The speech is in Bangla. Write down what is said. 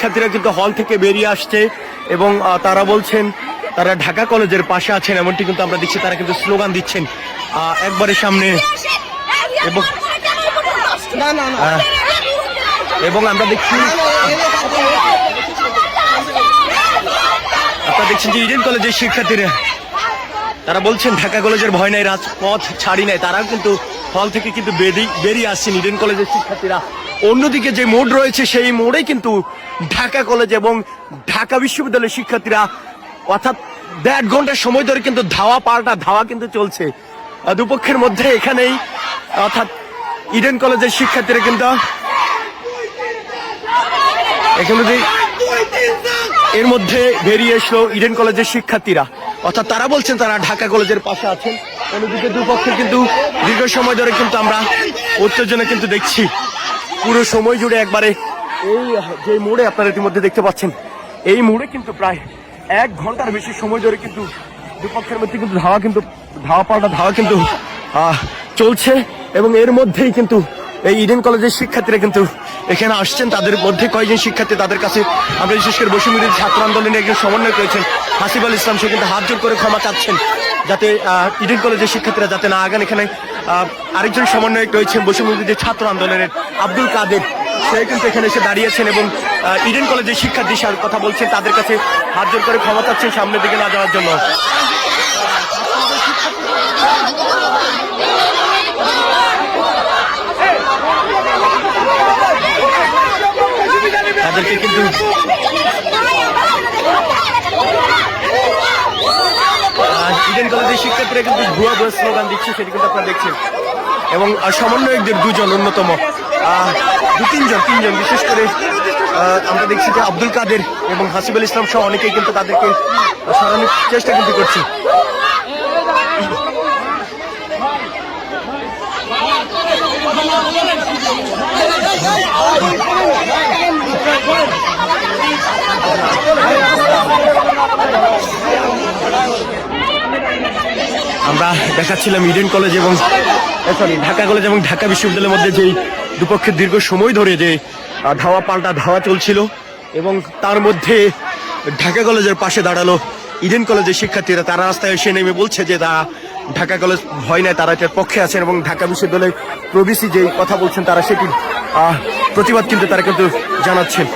শিক্ষার্থীরা কিন্তু হল থেকে বেরিয়ে আসছে এবং তারা বলছেন তারা ঢাকা কলেজের পাশে আছেন এমনটি কিন্তু আমরা দেখছি তারা কিন্তু স্লোগান দিচ্ছেন আহ, একবারে সামনে। এবং এবং আমরা দেখছি আপনারা দেখছেন যে ইডেন কলেজের শিক্ষার্থীরা তারা বলছেন ঢাকা কলেজের ভয় নাই রাজপথ ছাড়ি নাই। তারাও কিন্তু হল থেকে কিন্তু বেরিয়ে বেরিয়ে আসছেন ইডেন কলেজের শিক্ষার্থীরা। অন্যদিকে যে মোড় রয়েছে, সেই মোড়ে কিন্তু ঢাকা কলেজ এবং ঢাকা বিশ্ববিদ্যালয়ের শিক্ষার্থীরা, অর্থাৎ দেড় ঘণ্টার সময় ধরে কিন্তু ধাওয়া, পাল্টা ধাওয়া কিন্তু চলছে। দুপক্ষের মধ্যে এখানেই, অর্থাৎ ইডেন কলেজের শিক্ষার্থীরা কিন্তু এখানে যে এর মধ্যে বেরিয়ে এসলো ইডেন কলেজের শিক্ষার্থীরা। অর্থাৎ তারা বলছেন তারা ঢাকা কলেজের পাশে আছেন। অন্যদিকে দুপক্ষে কিন্তু দীর্ঘ সময় ধরে কিন্তু আমরা উত্তেজনা কিন্তু দেখছি। পুরো সময় জুড়ে একবারে এই যে মোড়ে আপনারা ইতিমধ্যে দেখতে পাচ্ছেন, এই মোড়ে কিন্তু প্রায় এক ঘণ্টার বেশি সময় ধরে কিন্তু দুপক্ষের মধ্যে কিন্তু ধাওয়া কিন্তু, ধাওয়া পাল্টা ধাওয়া কিন্তু চলছে এবং এর মধ্যেই কিন্তু এই ইডেন কলেজের শিক্ষার্থীরা কিন্তু এখানে আসছেন। তাদের মধ্যে কয়েকজন শিক্ষার্থী তাদের কাছে আমরা বিশেষ করে বসুমির ছাত্র আন্দোলনে একজন সমন্বয় করেছেন হাসিব আল ইসলাম। সে কিন্তু হাত জোর করে ক্ষমা চাচ্ছেন। যাতে ইডেন কলেজের শিক্ষার্থীরা যাতে না আগান। এখানে আরেকজন সমন্বয়ক রয়েছেন বসুমির ছাত্র আন্দোলনের আব্দুল কাদের। সে কিন্তু এখানে এসে দাঁড়িয়েছেন এবং ইডেন কলেজের শিক্ষার্থী কথা বলছেন। তাদের কাছে হাত জোর করে ক্ষমা চাচ্ছেন সামনের দিকে না যাওয়ার জন্য। তাদেরকে কিন্তু ইডেন কলেজের শিক্ষার্থীরা কিন্তু ভুয়া ভুয়া স্লোগান দিচ্ছে সেটি কিন্তু আপনারা দেখছেন এবং সমন্বয়কদের দুজন অন্যতম দু তিনজন তিনজন বিশেষ করে আমরা দেখছি যে আব্দুল কাদের এবং হাসিবুল ইসলাম সহ অনেকেই কিন্তু তাদেরকে সরানোর চেষ্টা কিন্তু করছে আমরা দেখাচ্ছিলাম ইডেন কলেজ এবং সরি ঢাকা কলেজ এবং ঢাকা বিশ্ববিদ্যালয়ের মধ্যে যেই দুপক্ষের দীর্ঘ সময় ধরে যে ধাওয়া পাল্টা ধাওয়া চলছিল এবং তার মধ্যে ঢাকা কলেজের পাশে দাঁড়াল ইডেন কলেজের শিক্ষার্থীরা। তারা রাস্তায় এসে নেমে বলছে যে তারা ঢাকা কলেজ ভয় নাই তারা এটার পক্ষে আছেন এবং ঢাকা বিশ্ববিদ্যালয়ের প্রবিসি যে কথা বলছেন তারা আহ, প্রতিবাদ কিন্তু তারা কিন্তু জানাচ্ছেন।